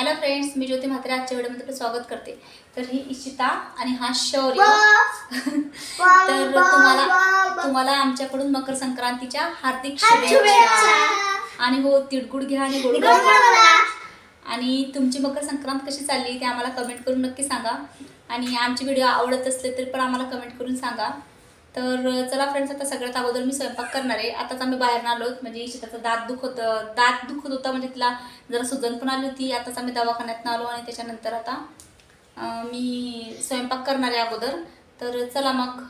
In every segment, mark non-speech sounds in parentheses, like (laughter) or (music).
Hello friends मी ज्योती म्हात्रे आजच्या व्हिडिओमध्ये आपलं स्वागत करते. तर ही इशिता आणि हा शौर्य. (laughs) तर तुम्हाला तुम्हाला आमच्याकडून मकर संक्रांतीच्या हार्दिक शुभेच्छा. आणि हो तिळगुळ घ्या आणि गोड. आणि तुमची मकर संक्रांत कशी चालली ते आम्हाला कमेंट करून नक्की सांगा. आणि आमची व्हिडिओ आवडत असले तरी पण आम्हाला कमेंट करून सांगा. तर चला फ्रेंड्स आता सगळ्यात अगोदर मी स्वयंपाक करणार आहे. आताच आम्ही बाहेर आलो म्हणजे शेताचं दात दुखत दात दुखत होता. म्हणजे तिला जरा सुजन पण आली होती. आताच आम्ही दवाखान्यात आलो आणि त्याच्यानंतर आता मी स्वयंपाक करणार आहे अगोदर. तर चला मग.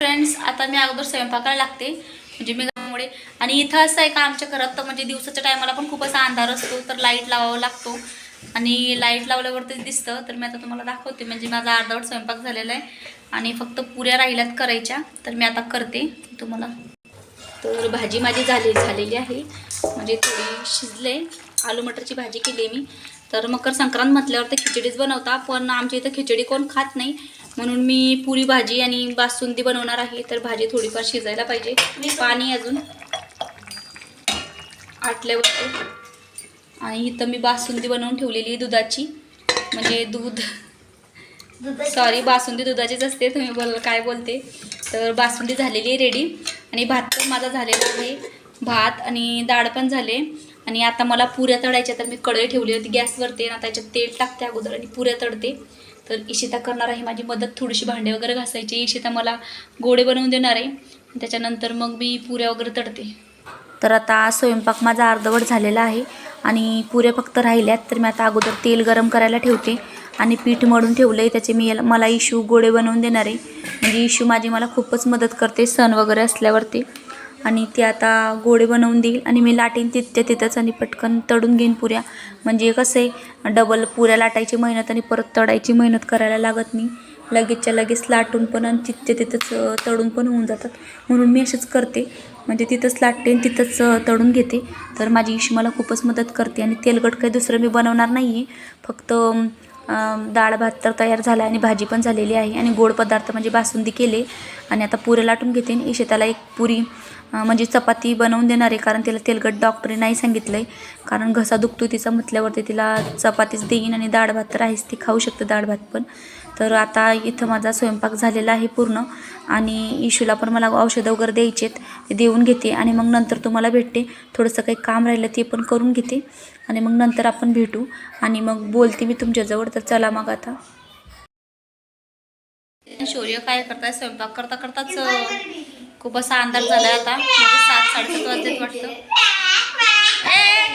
फ्रेंड्स आता मी अगोदर स्वयंपाकाला लागते. म्हणजे मी त्यामुळे आणि इथं असं आहे का आमच्या घरात तर म्हणजे दिवसाच्या टायमाला पण खूप असा अंधार असतो. तर लाइट लावावा लागतो. आणि लाइट लावल्यावरती दिसतं तर मी आता तुम्हाला दाखवते. म्हणजे माझा अर्धवट स्वयंपाक झालेला आहे आणि फक्त पुऱ्या राहिल्यात करायच्या तर मी आता करते. तुम्हाला तर भाजी माझी झाली झालेली आहे. म्हणजे थोडी शिजले. आलू मटरची भाजी केली आहे मी. तर मकर संक्रांत म्हटल्यावर तर खिचडीच बनवता पण आमच्या इथं खिचडी कोण खात नाही. म्हणून मी पुरी भाजी आणि बासुंदी बनवणार आहे. तर भाजी थोडीफार शिजायला पाहिजे. पाणी अजून आटल्यावर आणि इथं मी बासुंदी बनवून ठेवलेली आहे दुधाची. म्हणजे दूध. सॉरी बासुंदी दुधाचीच असते तुम्ही बोल काय बोलते. तर बासुंदी झालेली आहे रेडी आणि भात पण माझा झालेला आहे. भात आणि डाळ पण झाले. आणि आता मला पुऱ्या तळायच्या तर मी कढई ठेवली होती गॅसवरती आणि आता त्याच्यात तेल टाकते अगोदर आणि पुऱ्या तळते. तर इशिता करणार आहे माझी मदत थोडीशी भांडे वगैरे घासायची. इशिता मला गोडे बनवून देणार आहे. त्याच्यानंतर मग मी पुऱ्या वगैरे तळते. तर आता स्वयंपाक माझा अर्धवट झालेला आहे. आणि पुऱ्या फक्त राहिल्यात तर मी आता अगोदर तेल गरम करायला ठेवते आणि पीठ मळून ठेवलं आहे त्याचे मी याला मला इशू गोळे बनवून देणार आहे. म्हणजे इशू माझी मला खूपच मदत करते सण वगैरे असल्यावरती. आणि ते आता गोळे बनवून देईल आणि मी लाटीन तिथच्या तिथंच आणि पटकन तळून घेईन पुऱ्या. म्हणजे कसं आहे डबल पुऱ्या लाटायची मेहनत आणि परत तळायची मेहनत करायला लागत नाही. लगेचच्या लगेच लाटून पण आणि तिथच्या तिथंच तळून पण होऊन जातात. म्हणून मी असेच करते. म्हणजे तिथंच लाटते आणि तिथंच तळून घेते. तर माझी इशी मला खूपच मदत करते आणि तेलकट काही दुसरं मी बनवणार नाही आहे फक्त डाळ भात तर तयार झाला आणि भाजी पण झालेली आहे. आणि गोड पदार्थ म्हणजे बासुंदी केले. आणि आता पुरे लाटून घेते आणि इशिताला एक पुरी म्हणजे चपाती बनवून देणार आहे कारण तिला तेलकट डॉक्टरने नाही सांगितलं आहे कारण घसा दुखतो तिचा म्हटल्यावरती तिला चपातीच देईन आणि डाळ भात तर आहेच ती खाऊ शकते डाळ भात पण. तर आता इथं माझा स्वयंपाक झालेला आहे पूर्ण आणि इशूला पण मला औषधं वगैरे द्यायचे आहेत ते देऊन घेते आणि मग नंतर तुम्हाला भेटते. थोडंसं काही काम राहिलं ते पण करून घेते आणि मग नंतर आपण भेटू आणि मग बोलते मी तुमच्याजवळ तर चला मग आता. शौर्य काय करताय? स्वयंपाक करता करताच खूप असा अंधार झालाय आता. म्हणजे सात साडेसात वाजत वाटतं. ए,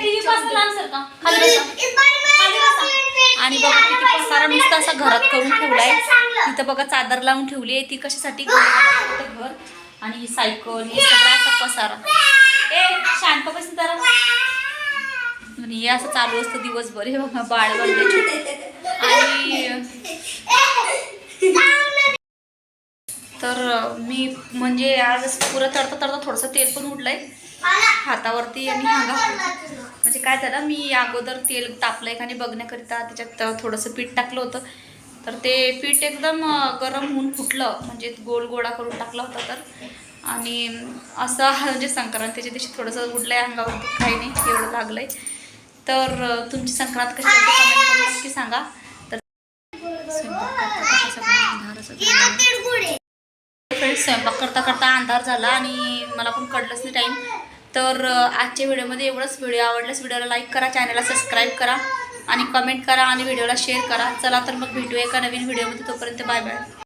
आणि बघा किती पसारा नुसता असा घरात करून ठेवलाय. तिथं बघा चादर लावून ठेवली आहे. ती कशासाठी घर? आणि ही सायकल हे सगळा असा पसारा. ए शांत बस जरा. आणि हे असं चालू असतं दिवसभर. हे बघा बाळ बनले आणि तर मी म्हणजे आज पुरं तडता तडता थोडंसं तेल पण उडलंय हातावरती आणि हंगा. म्हणजे काय झालं मी अगोदर तेल तापलंय का आणि बघण्याकरिता त्याच्यात थोडंसं पीठ टाकलं होतं. तर ते पीठ एकदम गरम होऊन फुटलं म्हणजे गोल गोळा करून टाकला होता तर. आणि असं म्हणजे संक्रांतीच्या दिवशी थोडंसं उडलंय अंगावरती काही नाही एवढं लागलंय. तर तुमची संक्रांत कशी कमेंट करून नक्की सांगा तर स्वयंपाक करता करता सगळं अंधार असं झालेलं. फ्रेंड्स स्वयंपाक करता करता अंधार झाला आणि मला पण कळलंच नाही टाईम तर आजच्या व्हिडिओमध्ये एवढंच. व्हिडिओ आवडल्यास व्हिडिओला लाईक करा चॅनलला सबस्क्राईब करा आणि कमेंट करा आणि व्हिडिओला शेअर करा. चला तर मग भेटूया एका नवीन व्हिडिओमध्ये. तोपर्यंत बाय बाय